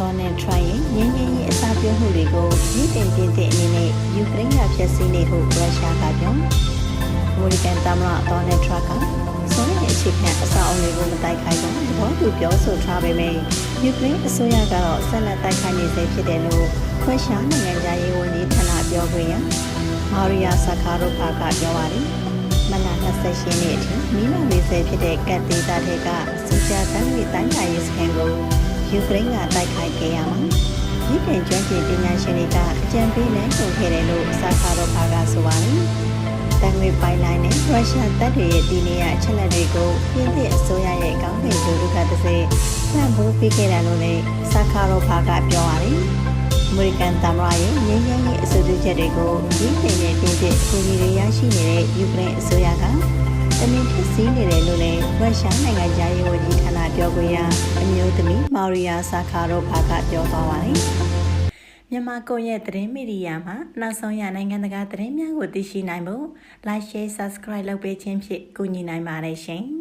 ဒေါ်နယ်ထရန့်ရဲ့ငင်းငင်းရေးအစားပြုမှုတွေကိုရည်တင်ပြတဲ့အနေနဲ့ယူကရိန်းကဖျက်ဆီးနေဟုရုရှားကပြောအမေရိကန်သမ္မတဒေါ်နယ်ထရန့်ကဆိုရင်အခြေခံအဆောက်အအုံတွေကိုမတိုက်ခိုက်တော့သဘောတူပြောဆိုထားပေမဲ့ယူကရိန်းအစိုးရကတော့ဆက်လက်တိုက်ခိုက်နေဆဲဖြစ်တယ်လို့ရုရှားနိုင်ငံသားရေးဝန်ကြီးဌာနပြောခွင့်ရမာရီယာဆာခါရိုဖာကပြောပါတယ်မနက်28ရက်နေ့အထိမိနစ်40ဖြစ်တဲ့ကတ်ဒေတာတွေကစကြတန်းဝေတိုင်းတိုင်းရေးစခန်းကို ယူကရိန်းကတိုက်ခိုက်ခဲ့ရမှာဒီပြင်ကျွမ်းကျင်ပညာရှင်တွေကအကြံပေးနိုင်ပုံခဲ့တယ်လို့ဆာခါရိုဖာကဆိုပါတယ်တန်ငွေပိုင်လိုင်းနဲ့ရုရှားတပ်တွေရဲ့ဒီနေရာအချက်လက်တွေကိုပြင်သစ်အစိုးရရဲ့ကောင်းကင်ဂျိုဒုကတစေဖန်ဖိုးပေးခဲ့တယ်လို့လည်းဆာခါရိုဖာကပြောပါတယ်အမေရိကန်သမ္မတရဲ့ငြိမ်းချမ်းရေးအဆိုပြုချက်တွေကိုရင်းနှီးတဲ့တင်းကျပ်ကူညီတွေရရှိနေတဲ့ယူကရိန်းအစိုးရကတမင်ဖြစ်စည်းနေတယ်လို့လည်းရုရှားနိုင်ငံသားရေးဝန်ကြီးဌာန ပြောခွင့်ရအမျိုးသမီးမာရီယာဆာခါရိုဖာကပြောသွားပါတယ်မြန်မာကိုရဲ့သတင်းမီဒီယာမှာနောက်ဆုံးရနိုင်ငံတကာသတင်းများကိုသိရှိနိုင်ဖို့ like share subscribe လုပ်ပေးခြင်းဖြင့်ကူညီနိုင်ပါတယ်ရှင်။